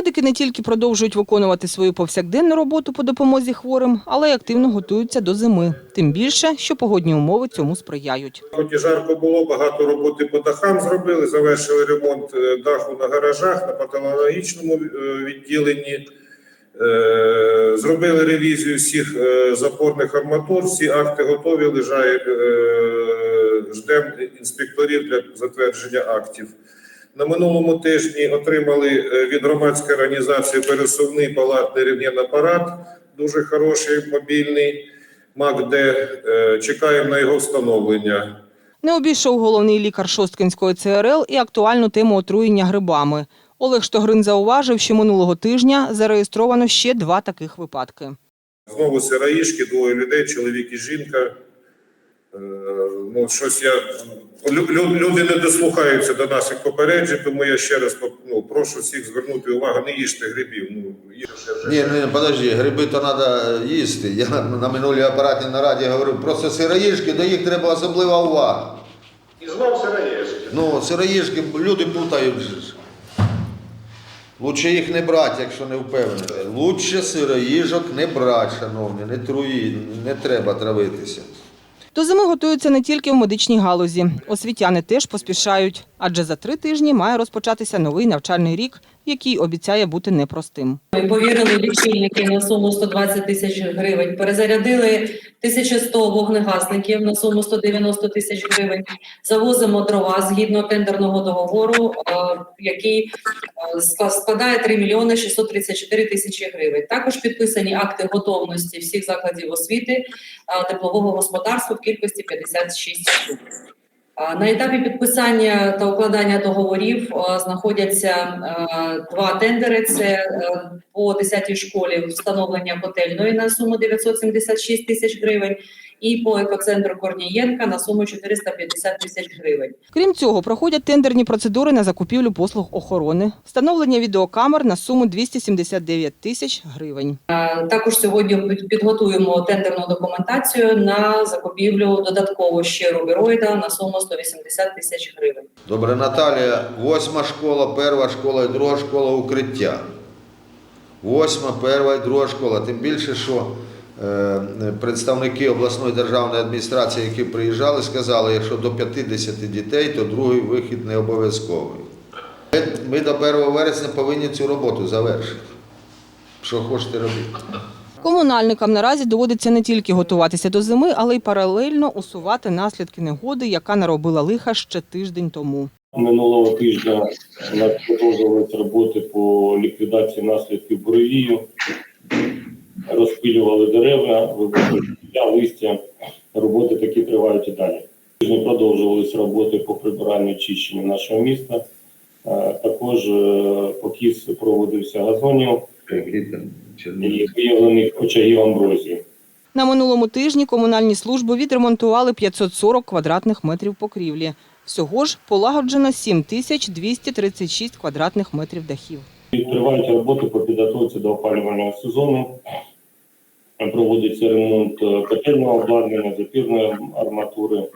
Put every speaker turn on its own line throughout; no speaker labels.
Медики не тільки продовжують виконувати свою повсякденну роботу по допомозі хворим, але й активно готуються до зими. Тим більше, що погодні умови цьому сприяють.
Хоч і жарко було, багато роботи по дахам зробили, завершили ремонт е, даху на гаражах, на патологічному е, відділенні. Е, Зробили ревізію всіх запорних арматур, всі акти готові, лежать, ждемо інспекторів для затвердження актів. На минулому тижні отримали е, від громадської організації пересувний палатний рівнєн апарат, дуже хороший, мобільний. МАК-Д. Е, Чекаємо на його встановлення.
Не обійшов головний лікар Шосткинської ЦРЛ і актуальну тему отруєння грибами. Олег Штогрин зауважив, що минулого тижня зареєстровано ще два таких випадки.
Знову сироїшки, двоє людей, чоловік і жінка. Е, Ну, щось я лю- лю- люди не дослухаються до наших попереджень, тому я ще раз ну, прошу всіх звернути увагу, не їжте грибів. Ну, їжте вже.
Ні, ні, подожди, гриби то треба їсти. Я на минулій апаратній нараді говорив, просто сироїжки, до їх треба особлива увага.
І знов сироїшки.
Ну, сироїжки люди путають. Лучше їх не брати, якщо не впевнені. Лучше сироїжок не брати, шановні, не труї, не треба травитися.
До зими готуються не тільки в медичній галузі. Освітяни теж поспішають, адже за три тижні має розпочатися новий навчальний рік, який обіцяє бути непростим.
Ми повірили лічильники на суму 120 тисяч гривень, перезарядили 1100 вогнегасників на суму 190 тисяч гривень. Завозимо дрова згідно тендерного договору, який складає 3 мільйони 634 тисячі гривень. Також підписані акти готовності всіх закладів освіти теплового господарства в кількості 56 штук. На етапі підписання та укладання договорів знаходяться два тендери. Це е, по 10-й школі встановлення котельної на суму 976 тисяч гривень і по екоцентру Корнієнка на суму 450 тисяч гривень.
Крім цього, проходять тендерні процедури на закупівлю послуг охорони, встановлення відеокамер на суму 279 тисяч гривень.
Також сьогодні підготуємо тендерну документацію на закупівлю додатково ще рубероїда на суму 180 тисяч гривень.
Добре, Наталія, восьма школа, перша школа і друга школа укриття. Восьма, перша і друга школа. Тим більше, що представники обласної державної адміністрації, які приїжджали, сказали, якщо до 50 дітей, то другий вихід не обов'язковий. Ми, ми до 1 вересня повинні цю роботу завершити. Що хочете робити?
Комунальникам наразі доводиться не тільки готуватися до зими, але й паралельно усувати наслідки негоди, яка наробила лиха ще тиждень тому.
Минулого тижня продовжувалися роботи по ліквідації наслідків буревію. Розпилювали дерева, листя. Роботи такі тривають і далі. Тижні продовжувалися роботи по прибиранню чищенню нашого міста. Е, Також е, покіс проводився газонів і виявлених очагів амброзії.
На минулому тижні комунальні служби відремонтували 540 квадратних метрів покрівлі. Всього ж полагоджено 7236 квадратних метрів дахів.
Тривають роботи по підготовці до опалювального сезону. Проводиться ремонт котельного обладнання, запірної арматури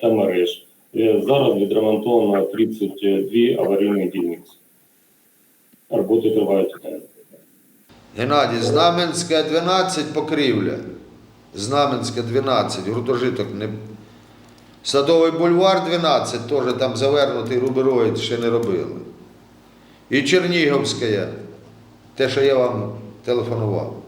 та мереж. Е, Зараз відремонтовано 32 аварійні дільниці. Роботи тривають.
Геннадій, Знаменська 12 покрівля. Знаменська 12, гуртожиток не. Садовий бульвар 12, теж там завернутий рубероїд ще не робили. І Чернігівська, те, що я вам телефонував.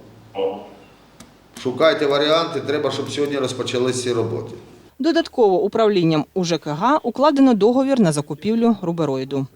Шукайте варіанти, треба, щоб сьогодні розпочалися роботи.
Додатково управлінням УЖКГ укладено договір на закупівлю рубероїду.